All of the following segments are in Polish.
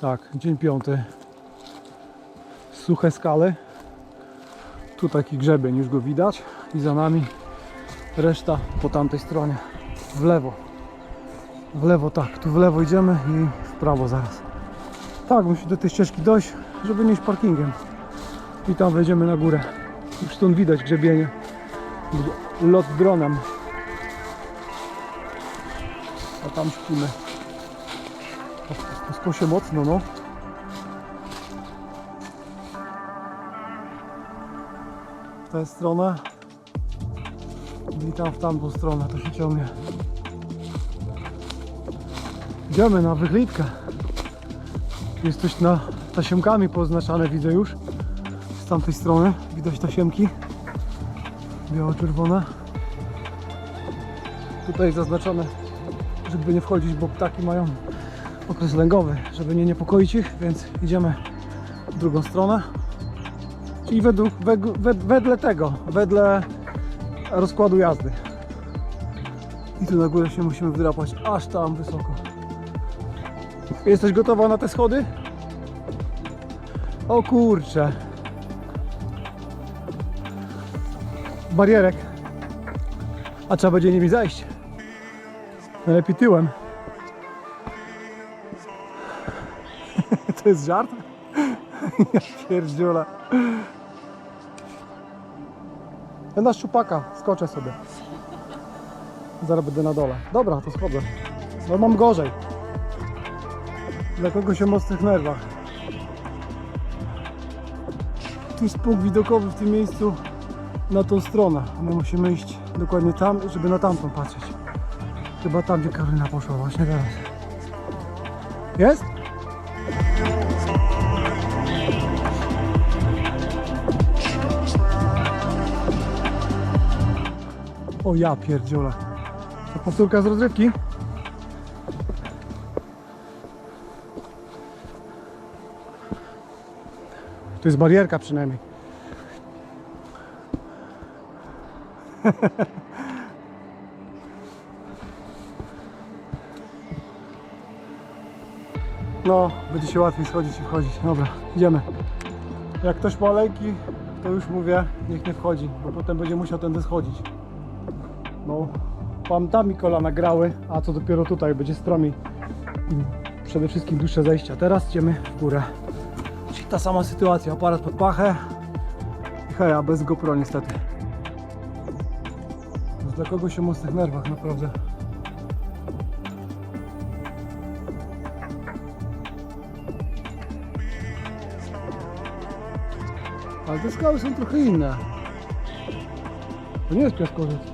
Tak, dzień piąty. Suche skale. Tu taki grzebień, już go widać. I za nami reszta po tamtej stronie. W lewo. W lewo, tak. Tu w lewo idziemy i w prawo zaraz. Tak, musimy do tej ścieżki dojść, żeby nie iść parkingiem. I tam wejdziemy na górę. Już stąd widać grzebienie. Lot dronem. A tam śpimy. Po skosie mocno, no. W tę stronę i tam w tamtą stronę to się ciągnie. Idziemy na wychlipkę. Jest coś na tasiemkami poznaczane, widzę już. Z tamtej strony widać tasiemki. Biało-czerwone. Tutaj zaznaczone, żeby nie wchodzić, bo ptaki mają okres lęgowy, żeby nie niepokoić ich, więc idziemy w drugą stronę. Czyli według, wed, wedle tego, wedle rozkładu jazdy. I tu na górę się musimy wdrapać aż tam wysoko. Jesteś gotowa na te schody? O kurcze. Barierek. A trzeba będzie nimi zejść. Najlepiej tyłem. To jest żart? Ja pierdziula. Ja szczupaka skoczę sobie. Zaraz będę na dole. Dobra, to schodzę. No mam gorzej. Dla kogoś o mocnych nerwach. Tu jest punkt widokowy w tym miejscu na tą stronę. My musimy iść dokładnie tam, żeby na tamtą patrzeć. Chyba tam, gdzie Karolina poszła właśnie teraz. Jest? O ja pierdziole. To powtórka z rozrywki? To jest barierka przynajmniej. No, będzie się łatwiej schodzić i wchodzić. Dobra, idziemy. Jak ktoś ma lęki, to już mówię, niech nie wchodzi, bo potem będzie musiał tędy schodzić. No, tam, tam mi kolana grały, a co dopiero tutaj będzie stromiej. I przede wszystkim dłuższe zejścia. Teraz idziemy w górę. Czyli ta sama sytuacja, aparat pod pachę i heja, bez GoPro niestety. Dla kogoś o mocnych nerwach, naprawdę. Ale te skały są trochę inne. To nie jest piaskowiec.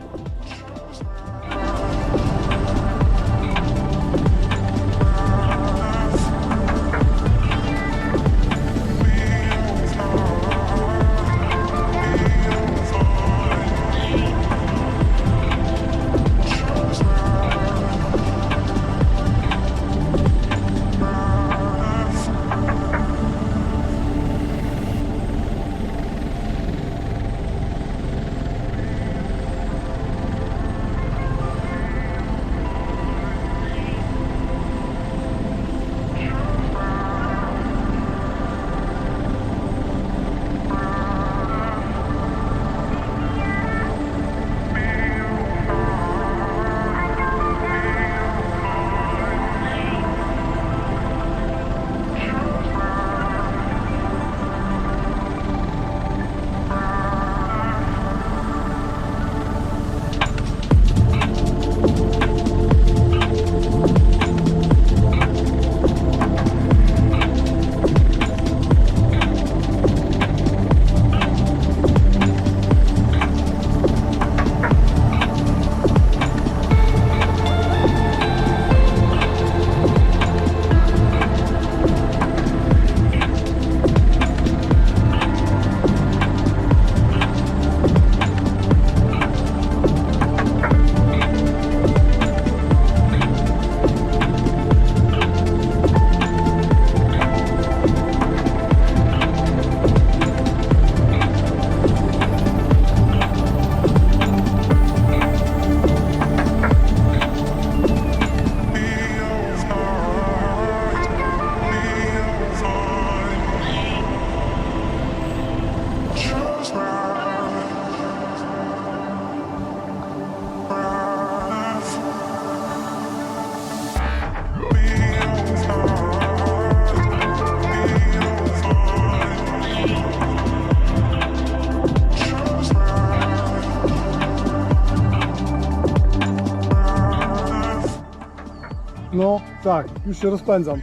No, tak, już się rozpędzam.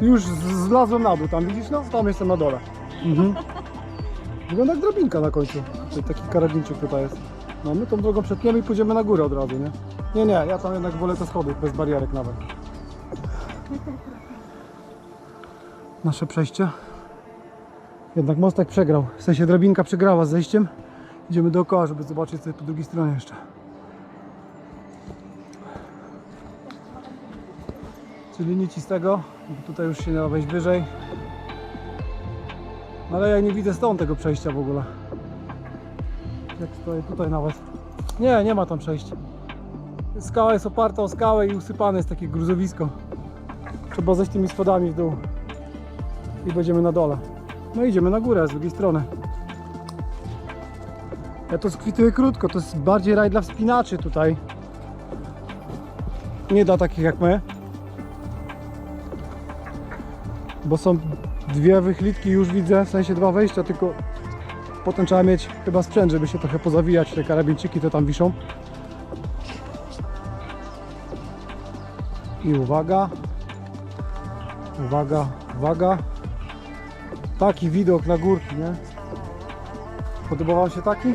Już z- zlazłem na dół, tam widzisz? No, tam jestem na dole. Mhm. Wygląda jak drabinka na końcu. Taki karabinczyk tutaj jest. No, my tą drogą przetniemy i pójdziemy na górę od razu, nie? Nie, nie, ja tam jednak wolę te schody, bez barierek nawet. Nasze przejście. Jednak mostek przegrał. W sensie drabinka przegrała z zejściem. Idziemy dookoła, żeby zobaczyć co jest po drugiej stronie jeszcze. Czyli nic tego, tutaj już się nie da wejść wyżej. No ale ja nie widzę stąd tego przejścia w ogóle. Jak stoję tutaj nawet. Nie, nie ma tam przejścia. Skała jest oparta o skałę i usypane jest takie gruzowisko. Trzeba zejść tymi schodami w dół. I będziemy na dole. No idziemy na górę z drugiej strony. Ja to skwituję krótko, to jest bardziej raj dla wspinaczy tutaj. Nie dla takich jak my. Bo są dwie wychlitki już widzę, w sensie dwa wejścia, tylko potem trzeba mieć chyba sprzęt, żeby się trochę pozawijać, te karabinczyki to tam wiszą. I uwaga, uwaga, uwaga. Taki widok na górki, nie? Podobał się taki?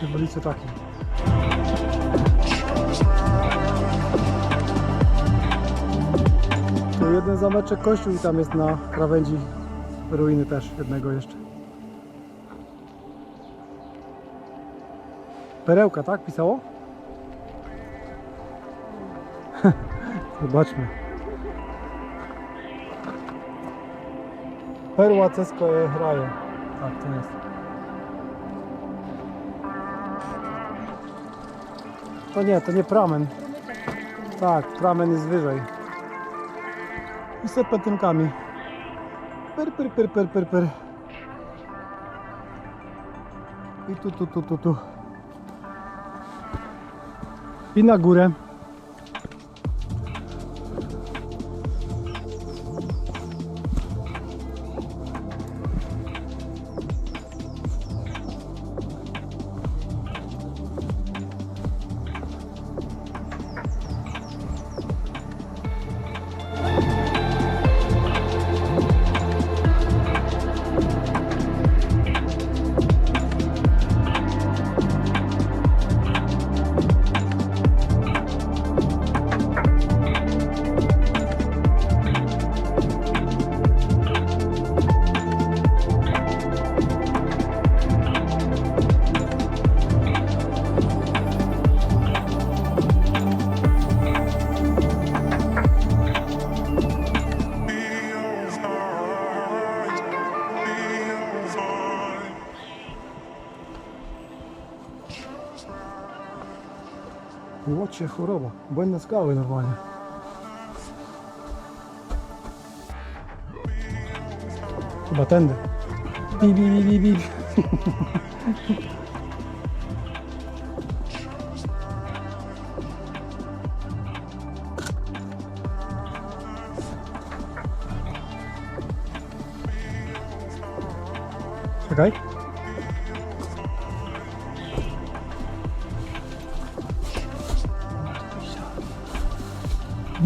Czy wolicie taki? Jeden zameczek kościół i tam jest na krawędzi ruiny też jednego jeszcze. Perełka, tak? Pisało? Zobaczmy. Perła Cesko e Hraje. Tak, to jest. To nie, to nie pramen. Tak, pramen jest wyżej. I serpentynkami. Per, per, per, per, per, per. I tu, tu, tu, tu, tu. I na górę. Łocie choroba. Błędne skały normalnie. Chyba tędy. Bi, bi, bi,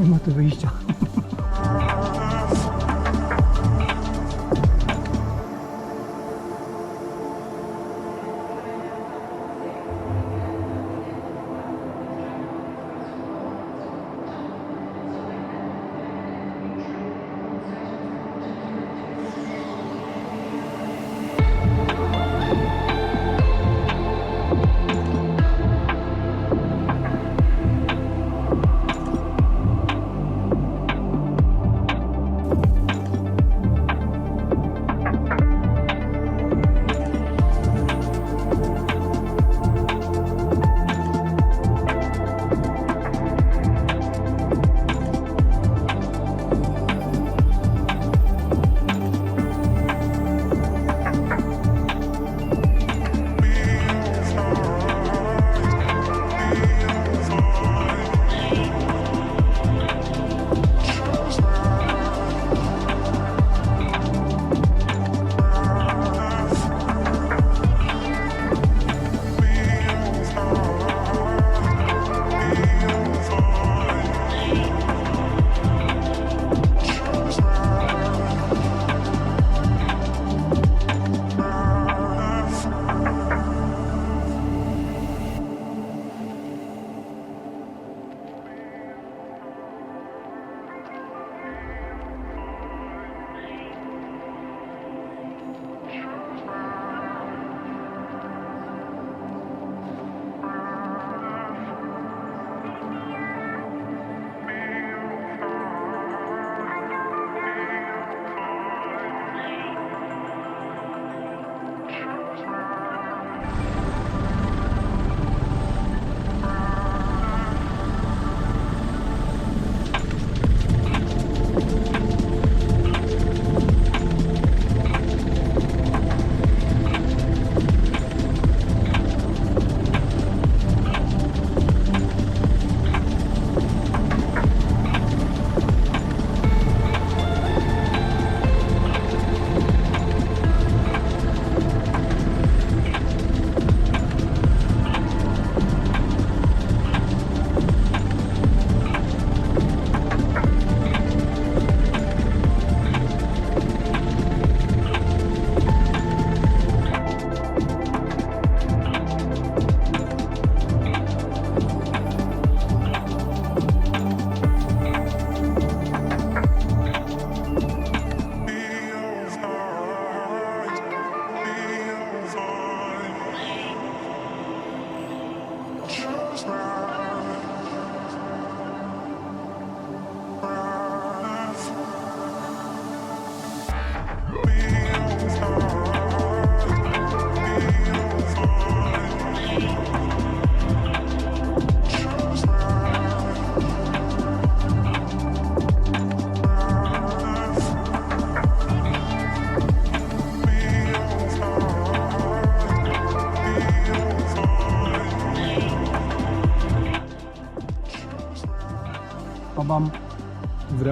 またいいじゃん。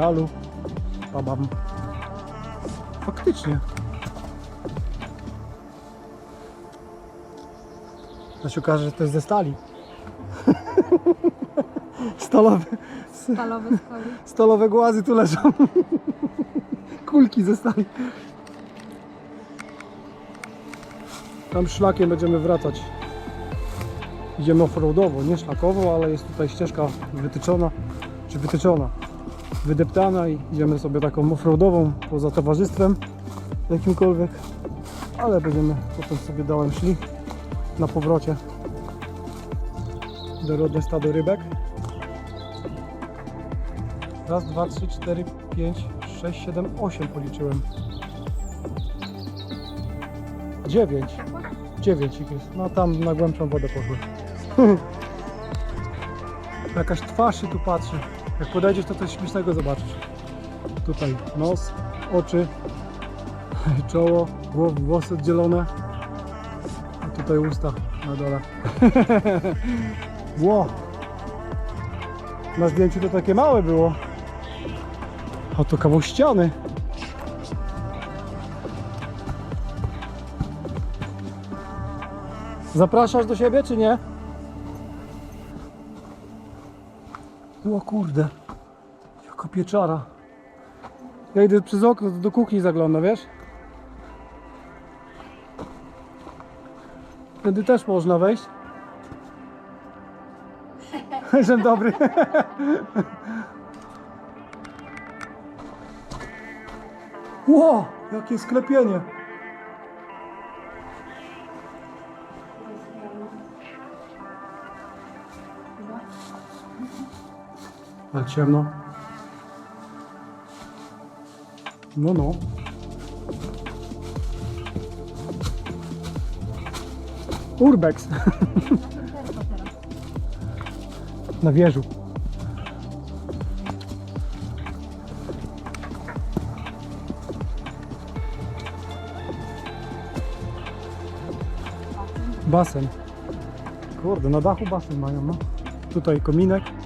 Realu. Pabam. Faktycznie. To się okaże, że to jest ze stali. Stalowe, Stalowe stalowe głazy tu leżą. Kulki ze stali. Tam szlakiem będziemy wracać. Idziemy offroadowo, nie szlakowo, ale jest tutaj ścieżka wytyczona, czy wytyczona, wydeptana i idziemy sobie taką offroadową poza towarzystwem jakimkolwiek, ale będziemy potem sobie dołem szli na powrocie dorodne stado rybek. Raz, dwa, trzy, cztery, pięć, sześć, siedem, osiem policzyłem. Dziewięć. Dziewięć ich jest. No tam na głębszą wodę poszły. Jakaś twarz się tu patrzy. Jak podejdziesz, to coś śmiesznego zobaczysz. Tutaj nos, oczy, czoło, włosy oddzielone. A tutaj usta na dole. Ło! Na zdjęciu to takie małe było. A to kawał ściany. Zapraszasz do siebie, czy nie? O kurde. Jaka pieczara. Ja idę przez okno, do kuchni zaglądam, wiesz? Wtedy też można wejść. Dzień dobry. Ło, jakie sklepienie. Ale ciemno. No, no. Urbex na wieżu. Basen. Kurde, na dachu basen mają, no. Tutaj kominek.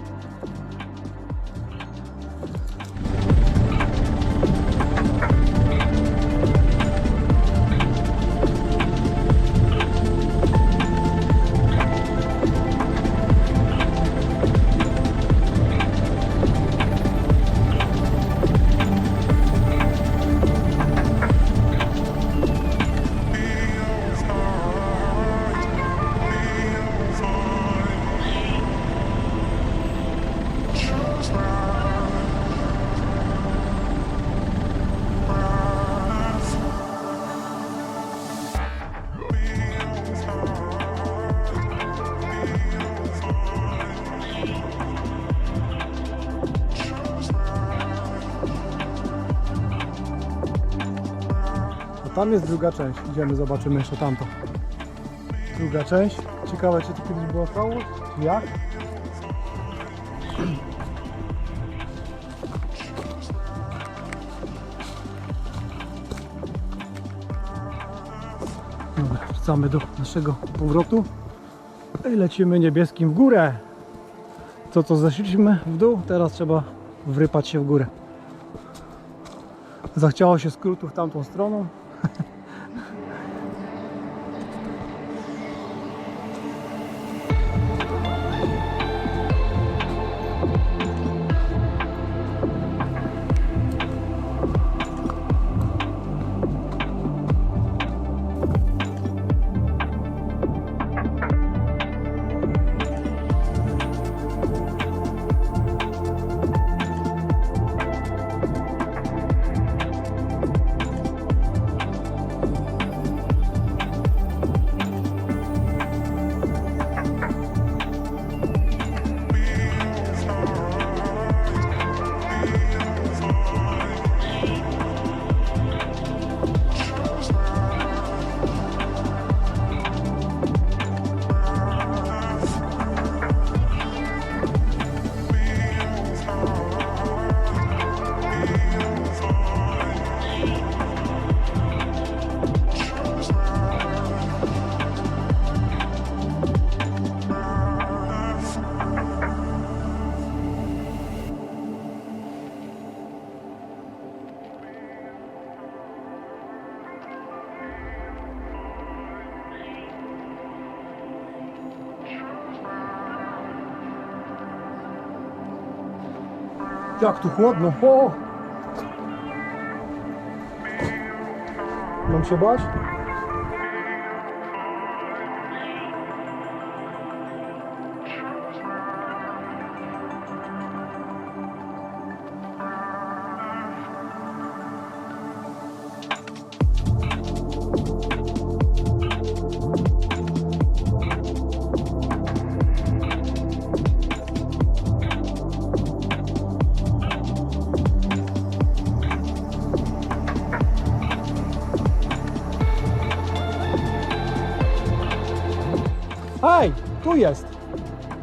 Tam jest druga część. Idziemy, zobaczymy jeszcze tamto. Druga część. Ciekawe, czy to kiedyś była całość, czy jak? Dobra, wracamy do naszego powrotu i lecimy niebieskim w górę. To co zeszliśmy w dół, teraz trzeba wrypać się w górę. Zachciało się skrótów tamtą stroną. Jak tu chłodno. O! Mam się bać? Tu jest.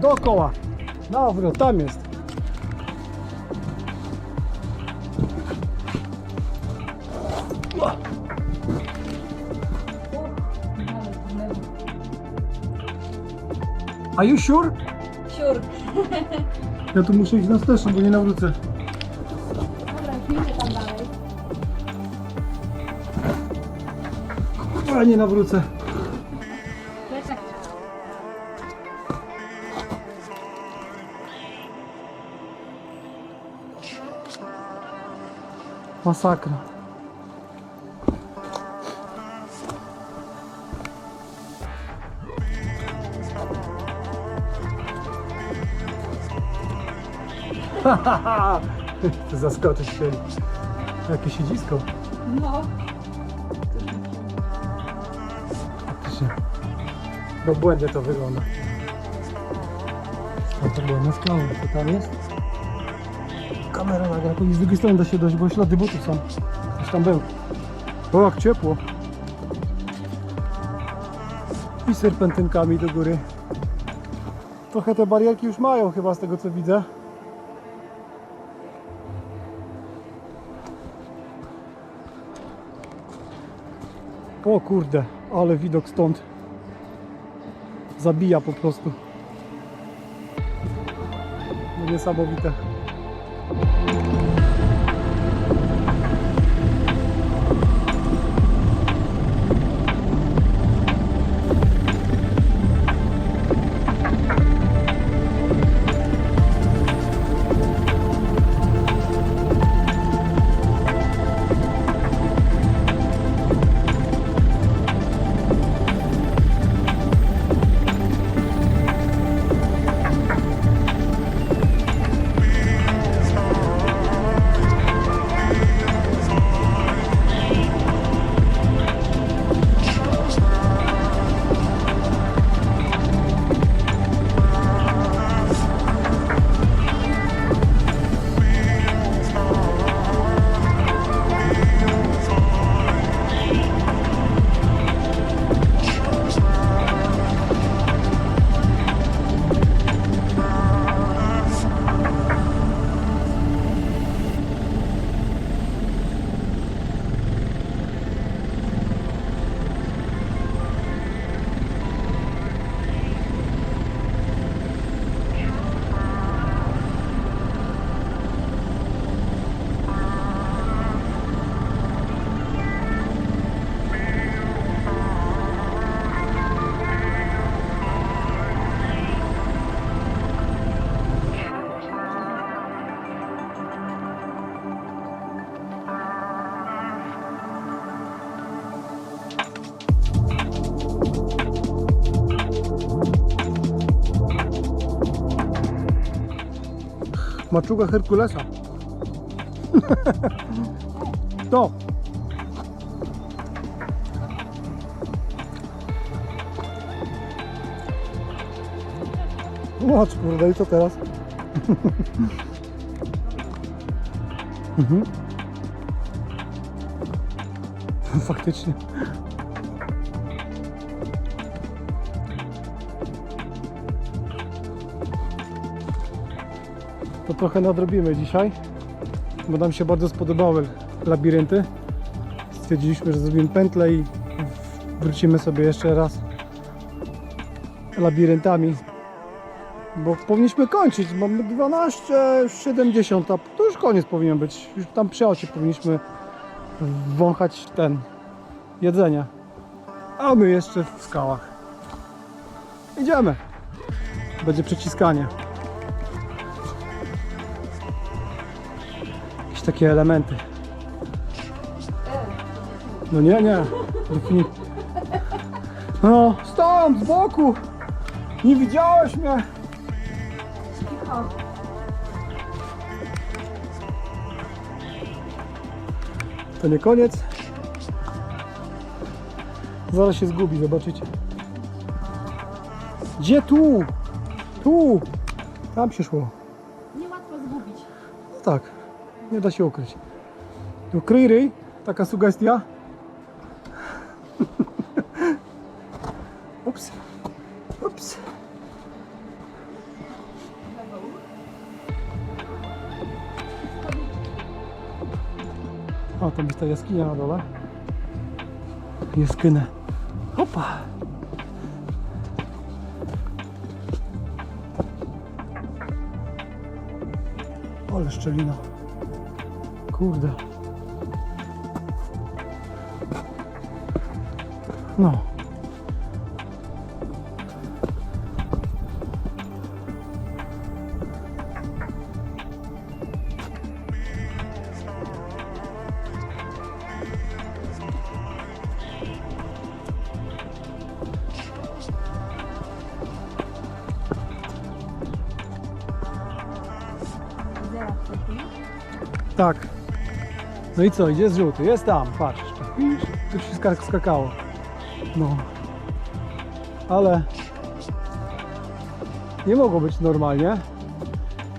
Dookoła. Dobra, tam jest. Are you sure? Siur. Ja tu muszę iść na steszą, bo nie nawrócę. Dobra, idzie tam dalej. Ale nie nawrócę. Masakra. Ty zaskoczyć się. Jakie siedzisko. No. Faktycznie. No błędnie to wygląda. A to była na skałę, co tam jest? Kamera nagra, i z drugiej strony da się dojść, bo ślady butów są. Ktoś tam był. O, jak ciepło. I serpentynkami do góry. Trochę te barierki już mają chyba z tego co widzę. O kurde, ale widok stąd zabija po prostu. Niesamowite. Maczuga Herkulesa. to. Zobacz kurde i co teraz? mhm. Faktycznie. To trochę nadrobimy dzisiaj, bo nam się bardzo spodobały labirynty. Stwierdziliśmy, że zrobimy pętlę i wrócimy sobie jeszcze raz labiryntami, bo powinniśmy kończyć. Mamy 12,70, a to już koniec powinien być. Już tam przy powinniśmy wąchać ten jedzenie. A my jeszcze w skałach. Idziemy. Będzie przeciskanie. Takie elementy. No nie, nie. No, stąd, z boku. Nie widziałeś mnie. To nie koniec. Zaraz się zgubi, zobaczycie. Gdzie tu? Tu! Tam się szło. Nie da się ukryć. Tu kryj ryj, taka sugestia. Ups. Ups. O, tam jest ta jaskinia na dole. Jaskynę. Hopa. Ale szczelina. Kurde. No. No i co, idzie z żółty? Jest tam, patrz. Tu się skak- skakało. No. Ale nie mogło być normalnie,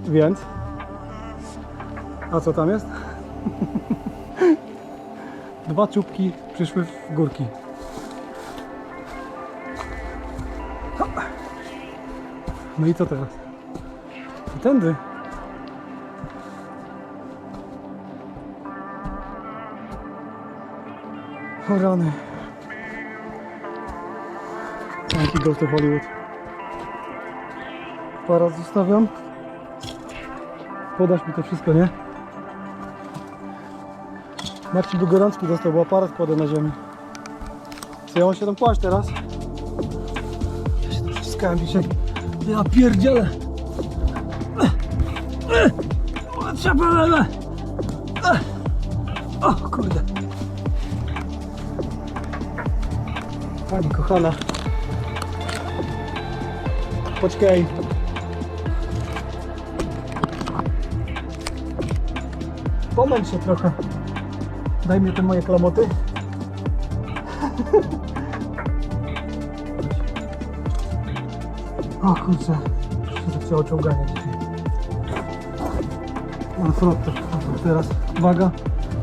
więc a co tam jest? Dwa czubki przyszły w górki. No i co teraz? Tędy. O rany. Jaki Ghost of Hollywood. Aparat zostawiam. Podasz mi to wszystko, nie? Marcin by gorączki dostał, bo aparat kładę na ziemi. Co ja mam się tam kłaść teraz? Ja się tam ściskałem dzisiaj. Ja pierdzielę. Trzeba lewe. Pani kochana. Poczekaj. Pomęcz się trochę. Daj mi te moje klamoty. O kurczę. Się zachciało czołgania dzisiaj. Ale frotto. Teraz uwaga.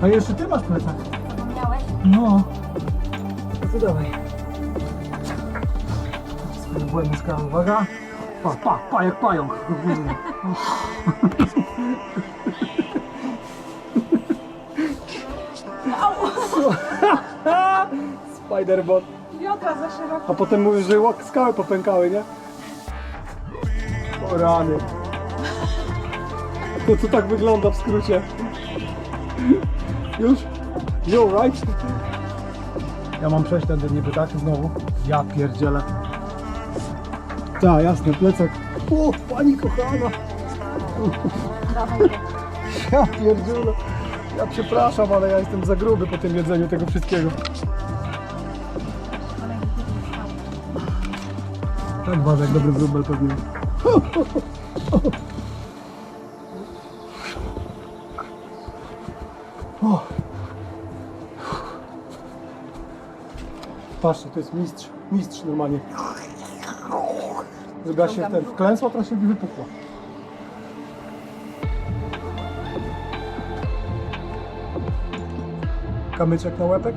A jeszcze ty masz plecak. Zapomniałeś? No. No to dawaj. Skały, uwaga. Pa, pa, pa, jak pająk. Spiderbot. Biodra za szeroko. A potem mówisz, że skały popękały, nie? O rany. To co tak wygląda w skrócie. Już? You right? Ja mam przejść tędy, nie pytacie znowu? Ja pierdzielę. Tak, jasne, plecak. O, pani kochana. Ja pierdzielę. Ja przepraszam, ale ja jestem za gruby po tym jedzeniu tego wszystkiego. Tak waży jak dobry wróbel pewnie. Patrzcie, to jest mistrz, mistrz normalnie. Zrobiła się ten, wklęsła, teraz się wypukła. Kamyczek na łepek.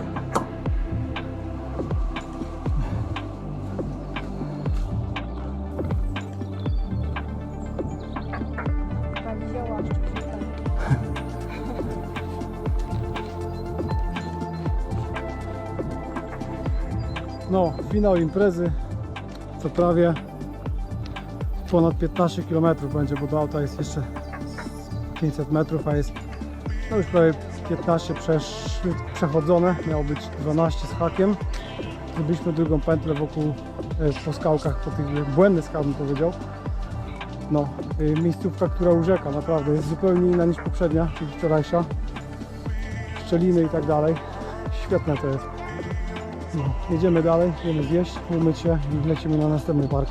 No, finał imprezy. To prawie ponad 15 km będzie, bo do auta jest jeszcze 500 metrów, a jest no już prawie 15 przesz, przechodzone. Miało być 12 z hakiem. Zrobiliśmy drugą pętlę wokół, e, po skałkach, po tych błędnych skał bym powiedział. No, y, miejscówka, która urzeka, naprawdę jest zupełnie inna niż poprzednia, czyli wczorajsza. Szczeliny i tak dalej. Świetne to jest. No, jedziemy dalej, jedziemy zjeść, umyć się i lecimy na następny park.